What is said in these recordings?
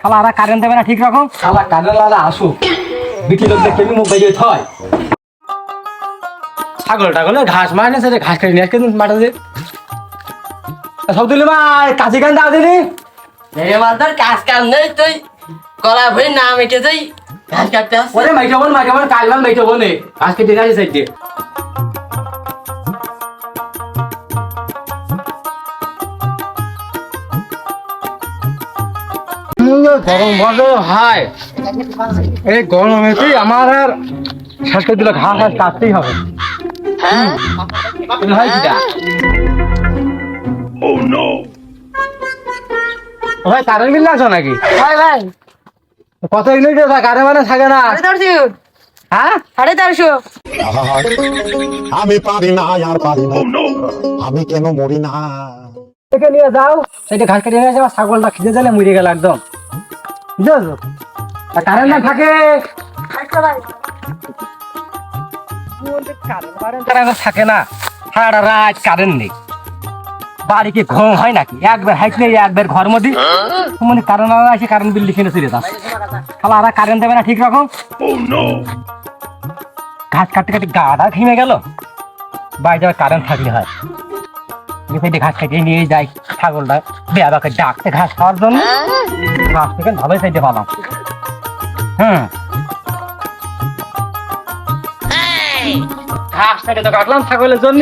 শালা আর কারেন্ট দেবে না ঠিক রকম শালা কারেন্ট আসুক। বিটি লোকদের কেমনি মোবাইল থয় ছাগল টাগল ঘাস মারে না সেটা ঘাস কেটে নিয়ে আসকে মাঠে দিয়ে সব দিলি ভাই কাছে গান দাও দিলি রে মালদার কাজ কাম নেই তুই। কলা ভই না মিটে তুই ঘাস কাটতে ওরে মাইটাবন মাইটাবন কালবান মাইটাবনে ঘাস কেটে নিয়ে আসে সাইড। দিয়ে গরম বন্ধ হয়। এই গরমে আমার আর শেষ করে দিল ঘাস আর কাটতেই হবে। হয়? ভাই কারেন্ট বিল লাগছো নাকি? ভাই ভাই। কত ইউনিট কারেন্ট মানে থাকে না। হ্যাঁ? সাড়ে চারশো আমি পারি না আর পারি না। আমি কেন মরি না? থেকে নিয়ে যাও। সেটা ঘাস কেটে নিয়ে যাও ছাগলটা খিদে দিলে মরে গেল একদম। আর কারেন্ট না থাকে। থাকে না। সারা রাত কারেন্ট নেই। বাড়ি কি ঘুম হয় নাকি? একবার হাইট নেই একবার ঘর মধ্যে। মানে কারেন্ট না আসে কারেন্ট বিল লিখে যাস। খালা আর কারেন্ট দেবে না ঠিক রকম। ঘাস কাটতে কাটতে গাটা ঘেমে গেল। বাড়িতে আবার কারেন্ট থাকলে হয়। ঘাস কাটিয়ে নিয়ে যাই ছাগলটা। বেয়াবাকে ডাকতে ঘাস খাওয়ার জন্য। ঘাস থেকে ভালোই চাইতে পারলাম। হুম। ঘাস তো কাটলাম ছাগলের জন্য।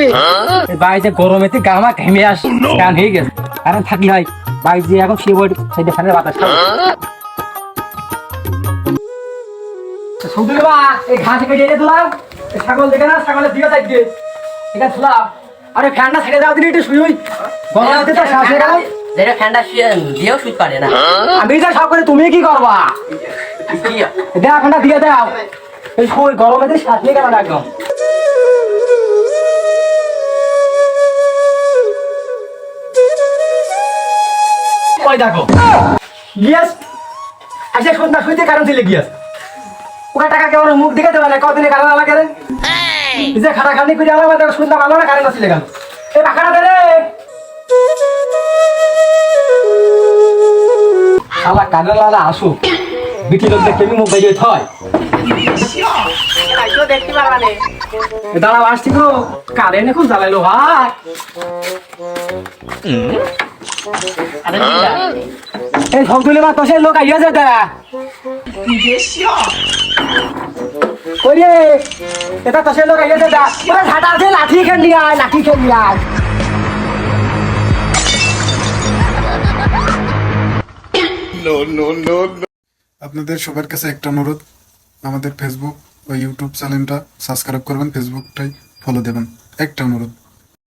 বাড়িতে গরমেতে গামা ঘেমে আস গান হয়ে গেছে। কারণ থাকি হয় বাড়ি দিয়ে এখন সে বই সাইডে ফ্যানের বাতাস খাব। বা এই ঘাস কেটে এনে দিলাম। ছাগল দেখে না ছাগলের দিকে দিয়ে এখানে দিলাম আরে ফ্যানটা ছেড়ে দাও দিলি একটু শুই। গরমে তো শ্বাস হয়ে যেটা ফ্যানটা দিয়েও শুট পারে না। আমি যা সব করে তুমি কি করবা? দেখ ফ্যানটা দিয়ে দাও। এই গরমে তো শ্বাস নিয়ে গেল একদম। ওই দেখো। গিয়াস। আচ্ছা শুইতে কারণ ছিলে গিয়াস। ওখানে টাকা কেমন মুখ দিকে দেবে না কদিনে কারণ আলাদা রে এই! যে খাটা খানি করে আলাদা শুনতে ভালো না কারণ ছিলে গেল এই পাখাটা দে শালা কানে লালা আসুক। বিটি মোবাইল থয় দাঁড়াও আসছি গো। কারেন্ট এখন জ্বালাইলো ভাই। এই সব তুলে মা তোষের লোক আইয়া যেতে ওরে এটা তোষের লোক আইয়া যেতে ওরে ঝাঁটা আছে লাঠি খেলি আয় লাঠি খেলি আয়। আপনাদের সবার কাছে একটা অনুরোধ। আমাদের ফেসবুক ও ইউটিউব চ্যানেলটা সাবস্ক্রাইব করবেন ফেসবুকটাই ফলো দেবেন। একটা অনুরোধ।